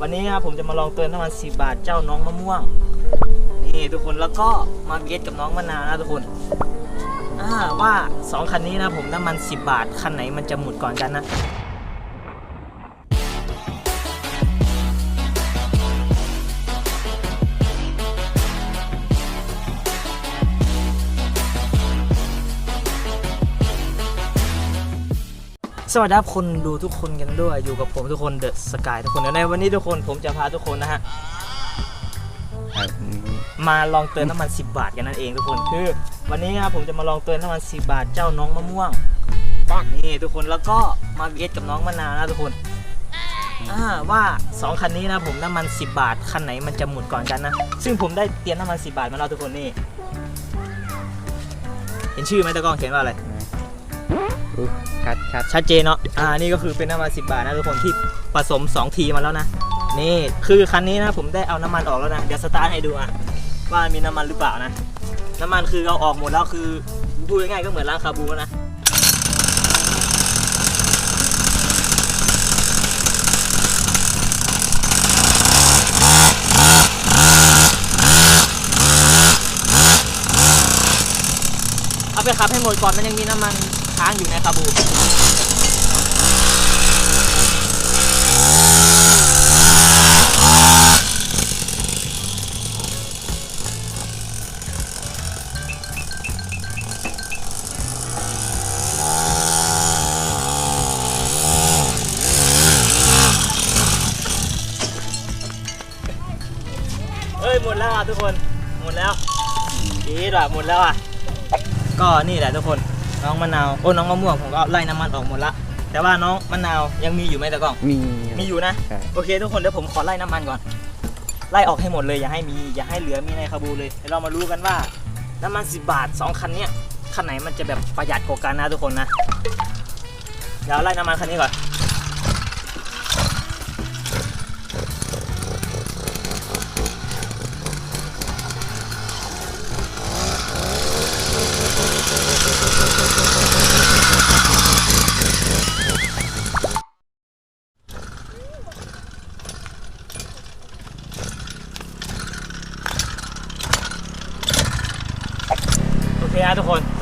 วันนี้ครับผมจะมาลองเติมน้ำมัน10 บาทเจ้าน้องมะม่วง นี่ทุกคนแล้วก็มาเบียดกับน้องมะนาวนะทุกคนว่าสองคันนี้นะผมน้ำมัน 10 บาท คันไหนมันจะหมดก่อนกันนะ สวัสดีครับคนดูทุกคนกันด้วยอยู่กับผมทุกคนเดอะสกายทุกคนเดี๋ยวในวันนี้ทุกคนผมจะพาทุกคนนะฮะมาลองเติมน้ำมัน 10 บาทกันนั่นเองทุกคนคือ วันนี้ครับผมจะมาลองเติมน้ำมัน10บาทเจ้าน้องมะม่วงนี่ทุกคนแล้วก็มาเบียดกับน้องมะนาวนะทุกคนว่าสองคันนี้นะผมน้ำมัน 10 บาทคันไหนมันจะหมดก่อนกันนะซึ่งผมได้เตรียมน้ำมัน 10 บาทมาแล้วทุกคนนี่เห็นชื่อไหมตะกล้องเขียนว่าอะไร ชัดชัดชัดเจนเนาะ อ่า นี่ก็คือเป็นน้ำมัน10 บาทนะทุกคนที่ผสม 2 ทีมาแล้วนะ นี่ คือคันนี้นะผมได้เอาน้ำมันออกแล้วนะ เดี๋ยวสตาร์ทให้ดูอะ ว่ามีน้ำมันหรือเปล่านะ น้ำมันคือเอาออกหมดแล้วคือพูดง่ายๆก็เหมือนร้านคาบูนะเอาไปขับให้หมดก่อนมันยังมีน้ำมัน ค้างอยู่ในคาบูเอ้ยหมดแล้วอะทุกคน หมดแล้วดีด่ะหมดแล้วอะ ก็นี่แหละทุกคน น้องมะนาวโอ้น้องมะม่วงผมก็ไล่น้ำมันออกหมดละแต่ว่าน้องมะนาวยังมีอยู่ไหมตะกล้องมีมีอยู่นะใช่โอเคทุกคนเดี๋ยวผมขอไล่น้ำมันก่อน ไล่ออกให้หมดเลยอย่าให้มีอย่าให้เหลือมีในคาบูเลยเดี๋ยวเรามารู้กันว่าน้ำมัน 10 บาทสองคันเนี้ยคันไหนมันจะแบบประหยัดกว่ากันนะทุกคนนะเดี๋ยวไล่น้ำมันคันนี้ก่อน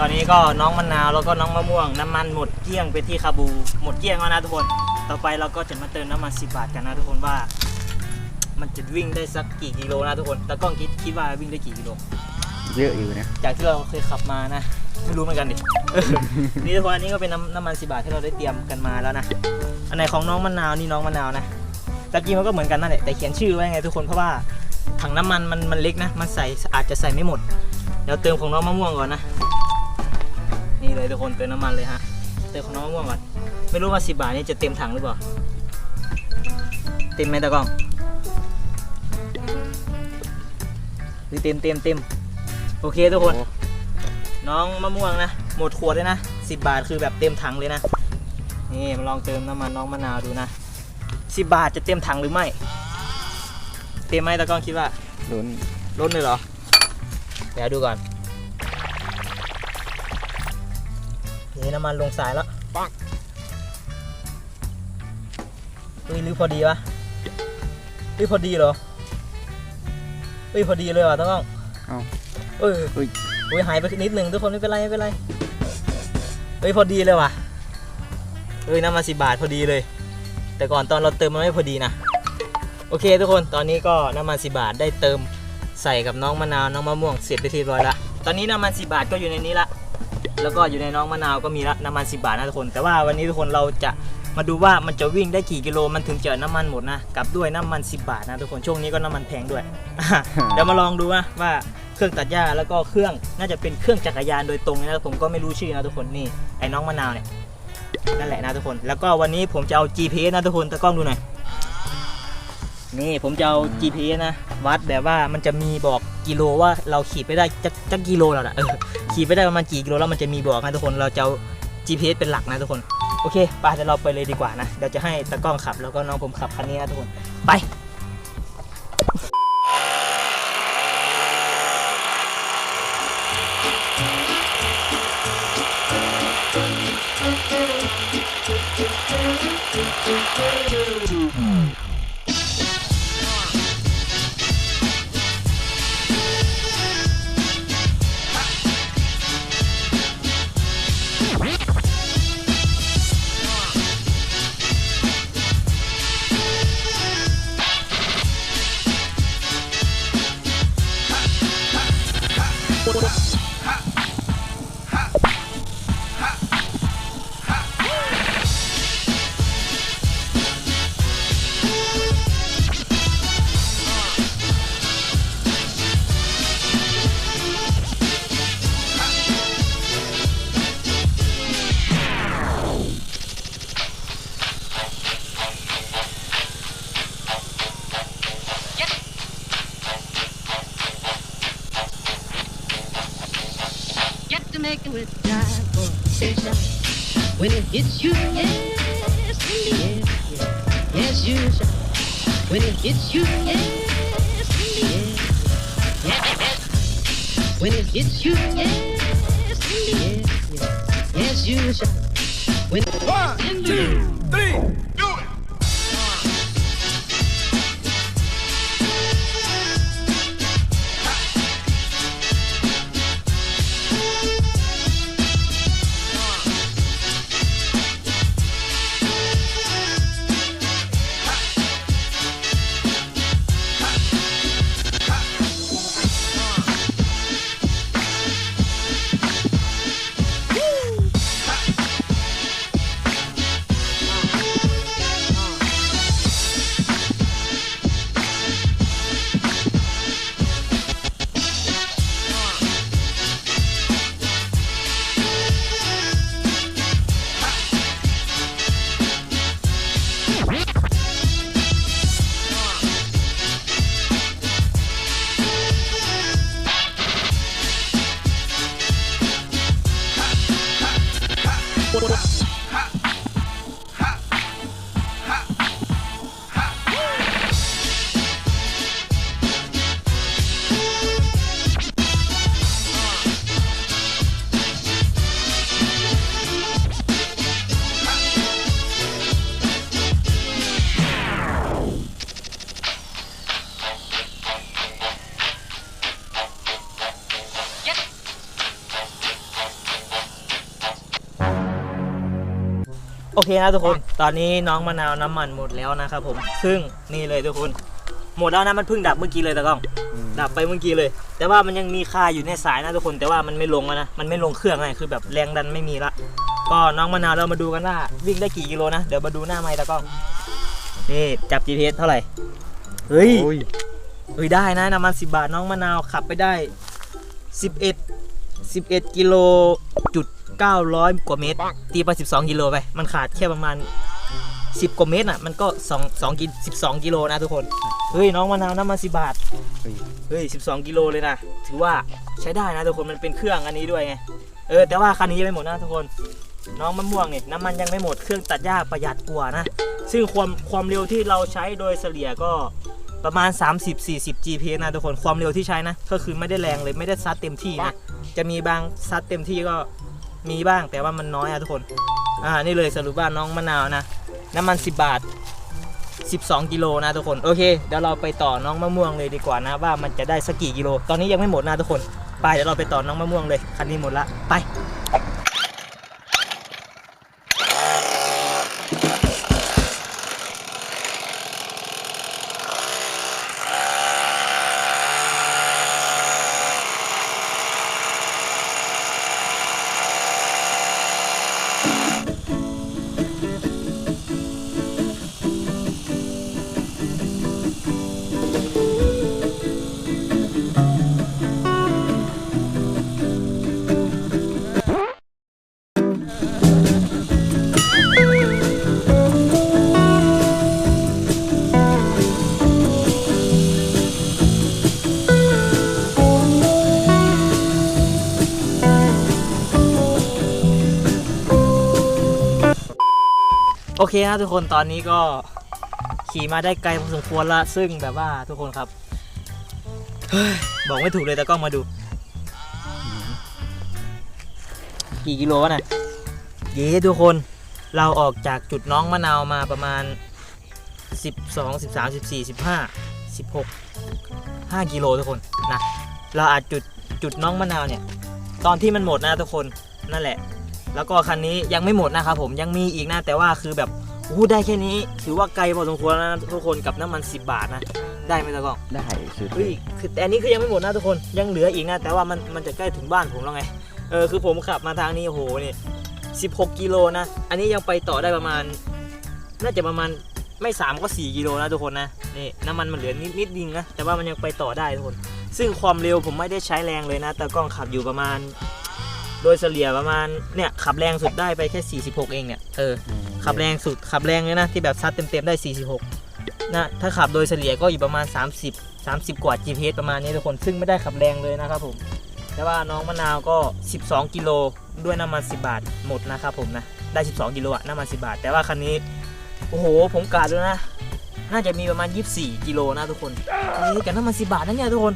ตอนนี้ก็น้องมะนาวแล้วก็น้องมะม่วง น้ำมันหมดเกลี้ยงไปที่คาบู หมดเกลี้ยงแล้วนะทุกคน ต่อไปเราก็จะมาเติมน้ำมัน 10 บาทกันนะทุกคนว่า มันจะวิ่งได้สักกี่กิโลนะทุกคนตากล้องคิดคิดว่าวิ่งได้กี่กิโล เยอะอยู่นะ จากที่เราเคยขับมานะไม่รู้เหมือนกันดิเออนี่ทุกคนอันนี้ก็เป็นน้ำน้ำมันสิบาทที่เราได้เตรียมกันมาแล้วนะ อันไหนของน้องมะนาวนี่น้องมะนาวนะตะกี้มันก็เหมือนกันนั่นแหละแต่เขียนชื่อไว้ไงทุกคนเพราะว่าถังน้ำมันมันมันเล็กนะ มันใส่อาจจะใส่ไม่หมด เดี๋ยวเติมของน้องมะม่วงก่อนนะ นี่เลยทุกคนเติมน้ำมันเลยฮะเติมของน้องมะม่วงก่อนไม่รู้ว่าสิบาทนี่จะเต็มถังหรือเปล่าเต็มไหมตะกล้องหรือเต็มเต็มเต็มโอเคทุกคนโอ้น้องมะม่วงนะหมดขวดเลยนะ10บาทคือแบบเต็มถังเลยนะนี่มาลองเติมน้ำมันน้องมะนาวดูนะ10บาทจะเต็มถังหรือไม่ เต็มไหมตะกล้องคิดว่าลุ้นล้นเลยเหรอเดี๋ยวดูก่อน นี่น้ำมันลงสายแล้วปักเฮ้ยหรือพอดีวะเฮ้ยพอดีเหรอเฮ้ยพอดีเลยว่ะตะกล้องเอ้าเออเฮ้ยอุ้ยหายไปนิดหนึ่งทุกคนไม่เป็นไรไม่เป็นไรเฮ้ยพอดีเลยว่ะเฮ้ยน้ำมาสิบาทพอดีเลย แต่ก่อนตอนเราเติมมันไม่พอดีนะโอเคทุกคนตอนนี้ก็น้ำมันสิบาทได้เติมใส่กับน้องมะนาวน้องมะม่วงเสร็จไปทีเรียบร้อยละตอนนี้น้ำมันสิบาทก็อยู่ในนี้ละ แล้วก็อยู่ในน้องมะนาวก็มีละน้ำมันสิบาทนะทุกคน แต่ว่าวันนี้ทุกคนเราจะมาดูว่ามันจะวิ่งได้กี่กิโลมันถึงจะน้ำมันหมดนะกับด้วยน้ำมัน 10 บาทนะทุกคนช่วงนี้ก็น้ำมันแพงด้วย เดี๋ยวมาลองดูนะว่าเครื่องตัดหญ้าแล้วก็เครื่องน่าจะเป็นเครื่องจักรยานโดยตรงนะผมก็ไม่รู้ชื่อนะทุกคนนี่ไอ้น้องมะนาวเนี่ยนั่นแหละนะทุกคน แล้วก็วันนี้ผมจะเอา GPS นะทุกคนตะกล้องดูหน่อยนี่ผมจะเอา GPS นะ วัดแบบว่ามันจะมีบอกกิโลว่าเราขี่ไปได้จักจักกิโลแล้วนะเออ ขี่ไปได้ประมาณกี่กิโลแล้วมันจะมีบอกนะทุกคนเราจะ GPS เป็นหลักนะทุกคนโอเคไปเดี๋ยวเราไปเลยดีกว่านะเดี๋ยวจะให้ตะกล้องขับแล้วก็น้องผมขับคันนี้นะทุกคนไปโ hits you, yes, indeed, yes, yes, you shall. When it hits you, yes, indeed, yes, yes. When it hits you, yes, indeed, yes, yes, you shall. When one, two, three, โอเคนะทุกคน ตอนนี้น้องมะนาวน้ำมันหมดแล้วนะครับผม ซึ่งนี่เลยทุกคน หมดแล้วนะมันเพิ่งดับเมื่อกี้เลยตะกล้อง ดับไปเมื่อกี้เลย แต่ว่ามันยังมีคาอยู่ในสายนะทุกคน แต่ว่ามันไม่ลงแล้วนะ มันไม่ลงเครื่องไงคือแบบแรงดันไม่มีละ ก็น้องมะนาวเรามาดูกันว่าวิ่งได้กี่กิโลนะ เดี๋ยวมาดูหน้าไม้ตะกล้อง นี่จับ GPS เท่าไหร่ เฮ้ยโอ้ยเฮ้ยได้นะน้ำมัน10บาทน้องมะนาวขับไปได้11 11กิโลจุด 900 กว่าเมตร ตีไป 12 กิโลไป มันขาดแค่ประมาณ 10 กว่าเมตรอะ มันก็2 2กิ12 กิโลนะทุกคน เฮ้ย น้องมะนาวน้ำมัน10บาทเฮ้ยเฮ้ย 12 กิโลเลยนะ ถือว่าใช้ได้นะทุกคน มันเป็นเครื่องอันนี้ด้วยไง เออ แต่ว่าคันนี้ยังไม่หมดนะทุกคน น้องมะม่วงเนี่ยน้ำมันยังไม่หมด เครื่องตัดหญ้าประหยัดกว่านะ ซึ่งความความเร็วที่เราใช้โดยเฉลี่ยก็ประมาณ 30-40 GPS นะทุกคนความเร็วที่ใช้นะ ก็คือไม่ได้แรงเลยไม่ได้ซัดเต็มที่นะ จะมีบางซัดเต็มที่ก็ มีบ้างแต่ว่ามันน้อยอะทุกคน อ่า นี่เลยสรุปว่าน้องมะนาวนะ น้ำมัน 10 บาท 12 กิโลนะทุกคน โอเค เดี๋ยวเราไปต่อน้องมะม่วงเลยดีกว่านะ ว่ามันจะได้สักกี่กิโล ตอนนี้ยังไม่หมดนะทุกคน ไปเดี๋ยวเราไปต่อน้องมะม่วงเลย คันนี้หมดละ ไป เคนะทุกคนตอนนี้ก็ขี่มาได้ไกลพอสมควรละซึ่งแบบว่าทุกคนครับเฮ้ยบอกไม่ถูกเลยแต่กล้องมาดู กี่กิโลวะน่ะเย้ทุกคนเราออกจากจุดน้องมะนาวมาประมาณ 12 13 14 15 16 5กิโลทุกคนนะเราอาจจุดจุดน้องมะนาวเนี่ย ตอนที่มันหมดนะทุกคนนั่นแหละ แล้วก็คันนี้ยังไม่หมดนะครับผมยังมีอีกนะแต่ว่าคือแบบอู้ได้แค่นี้ ถือว่าไกลพอสมควรแล้วนะทุกคนกับน้ำมัน 10 บาทนะได้ไหมตะกล้องได้สุดเฮ้ยคือแต่อันนี้คือยังไม่หมดนะทุกคนยังเหลืออีกนะแต่ว่ามันมันจะใกล้ถึงบ้านผมแล้วไงเออคือผมขับมาทางนี้โอ้โหนี่16 กิโลนะ อันนี้ยังไปต่อได้ประมาณ น่าจะประมาณไม่ 3 ก็ 4 กิโลนะทุกคนนะนี่น้ำมันมันเหลือนิดนิดดิงนะแต่ว่ามันยังไปต่อได้ทุกคน ซึ่งความเร็วผมไม่ได้ใช้แรงเลยนะ แต่กล้องขับอยู่ประมาณ โดยเฉลี่ยประมาณเนี่ยขับแรงสุดได้ไปแค่ 46 เองเนี่ยเออขับแรงสุดขับแรงเลยนะที่แบบซัดเต็มๆได้ 46นะถ้าขับโดยเฉลี่ยก็อยู่ประมาณ 30 30 กว่า GPS ประมาณนี้ทุกคนซึ่งไม่ได้ขับแรงเลยนะครับผมแต่ว่าน้องมะนาวก็ 12 กิโลด้วยน้ำมัน 10 บาทหมดนะครับผมนะได้ 12 กิโลอะน้ำมัน 10 บาท แต่ว่าคันนี้โอ้โหผมกาดด้วยนะน่าจะมีประมาณ 24 กิโลนะทุกคนเฮ้ยกับน้ำมัน 10 บาทนะเนี่ยทุกคน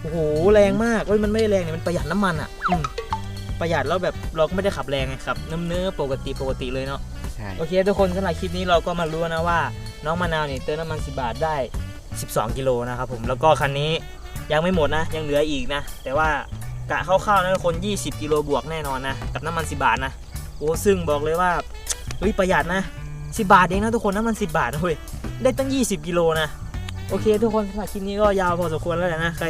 โอ้โหแรงมากเฮ้ยมันไม่ได้แรงเนี่ยมันประหยัดน้ำมันอะอืม ประหยัดแล้วแบบเราก็ไม่ได้ขับแรงไงขับเนื้อๆปกติปกติเลยเนาะใช่โอเค ทุกคนสำหรับคลิปนี้เราก็มารู้นะว่าน้องมะนาวเนี่ยเติมน้ำมัน10บาทได้ 12 กิโลนะครับผมแล้วก็คันนี้ยังไม่หมดนะ ยังเหลืออีกนะ แต่ว่ากะคร่าวๆนะทุกคน 20 กิโลบวกแน่นอนนะ กับน้ำมัน 10 บาทนะโอ้ซึ่งบอกเลยว่าเฮ้ยประหยัดนะ 10 บาทเองนะทุกคนน้ำมัน 10 บาทนะเว้ยได้ตั้ง 20 กิโลนะโอเค ทุกคนสำหรับคลิปนี้ก็ยาวพอสมควรแล้วแหละนะใคร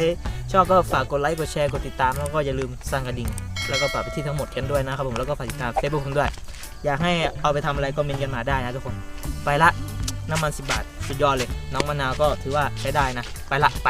ชอบก็ฝากกดไลค์กดแชร์กดติดตามแล้วก็อย่าลืมสั่งกระดิ่ง แล้วก็ฝากไปที่ทั้งหมดกันด้วยนะครับผมแล้วก็ฝากติดตามเฟซบุ๊กผมด้วย อยากให้เอาไปทำอะไรก็เมนต์กันมาได้นะทุกคนไปละน้ำมัน 10 บาท สุดยอดเลย น้องมะนาวก็ถือว่าใช้ได้นะ ไปละไป